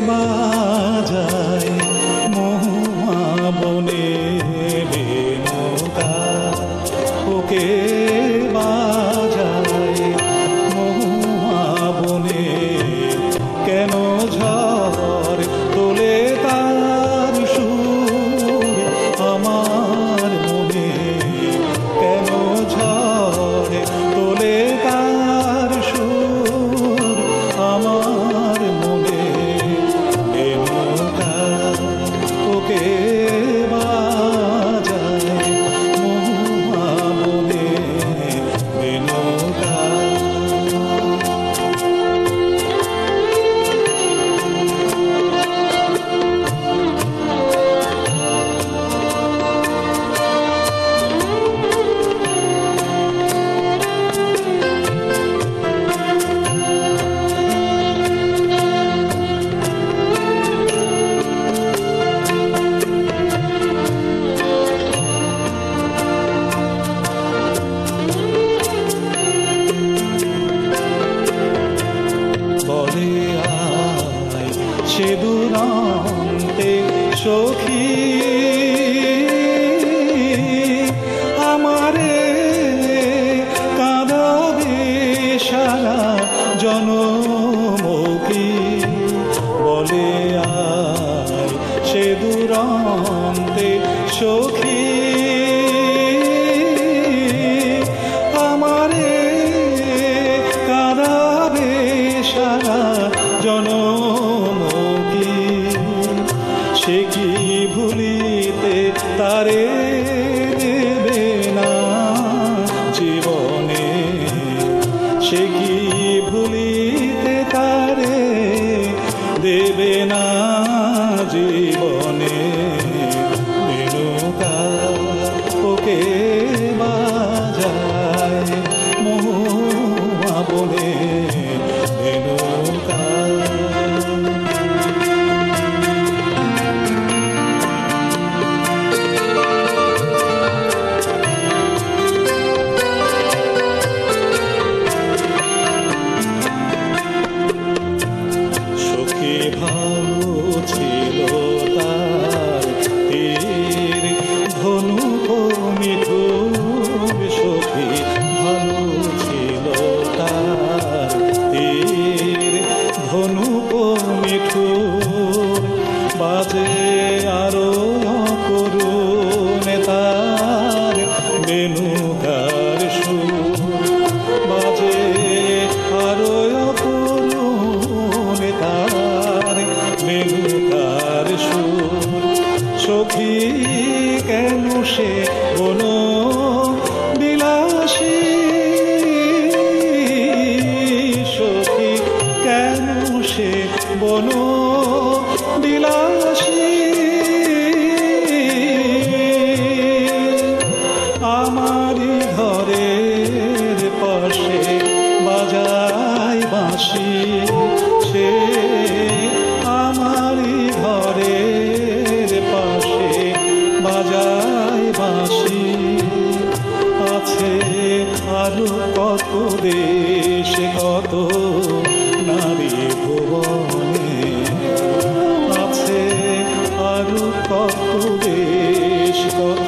বাজায় বনে ওকে দূরান্তে সখী। আমারে কাঁদাবে সারা জনমুখী। বলে আর সে দূরান্তে সখী। ভুলিতে তারে দেবে না জীবনে। সে কি ভুলিতে তারে দেবে না জীবনে? মেনুকা ওকে বাজায় ধনু মিঠুর বাজে আরও করুন তার বেনুকার সুর বাজে আরও করুন তার বেনুকার সুর সখী কেন সে বন আরও কত দেশ কত নারী ভুবনে আছে আরও কত দেশ কত